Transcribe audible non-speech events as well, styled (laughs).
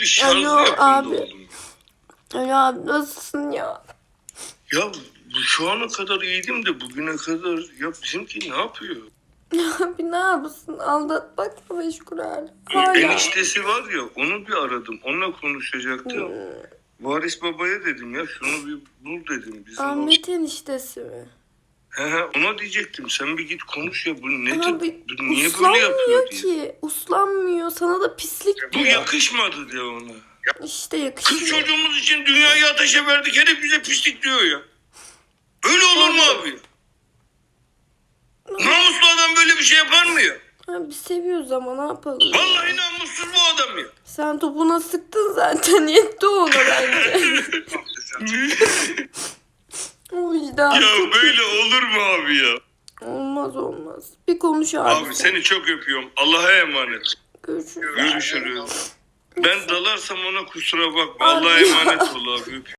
bir şarjı Alo, abi. oğlum. Alo abi nasılsın ya? Ya bu şu ana kadar iyiydim de bugüne kadar ya bizimki ne yapıyor? (laughs) Abi ne yapsın? Aldatmakla meşgul hala. Hala. Eniştesi var ya onu bir aradım. Onunla konuşacaktım. Hmm. Varis babaya dedim ya şunu bir bul dedim. Bizim o- Ahmet eniştesi mi? He he ona diyecektim. Sen bir git konuş ya bu nedir? Abi Bu niye böyle uslanmıyor yapıyor diye. ki. Uslanmıyor. Sana da pislik Bu diyor. yakışmadı diye ona. İşte Kız yakışıyor. çocuğumuz için dünyayı ateşe verdik. Herif bize pislik diyor ya. Öyle olur mu abi? Namuslu adam böyle bir şey yapar mı ya? Abi seviyoruz ama ne yapalım? Vallahi namussuz bu adam ya. Sen topuna sıktın zaten. Yetti ona bence. (laughs) (laughs) vicdan. Ya böyle olur mu abi ya? Olmaz olmaz. Bir konuş abi. Abi seni çok öpüyorum. Allah'a emanet. Görüşürüz. Görüşürüz. Ben dalarsam ona kusura bakma. Allah'a emanet ol abi. (laughs)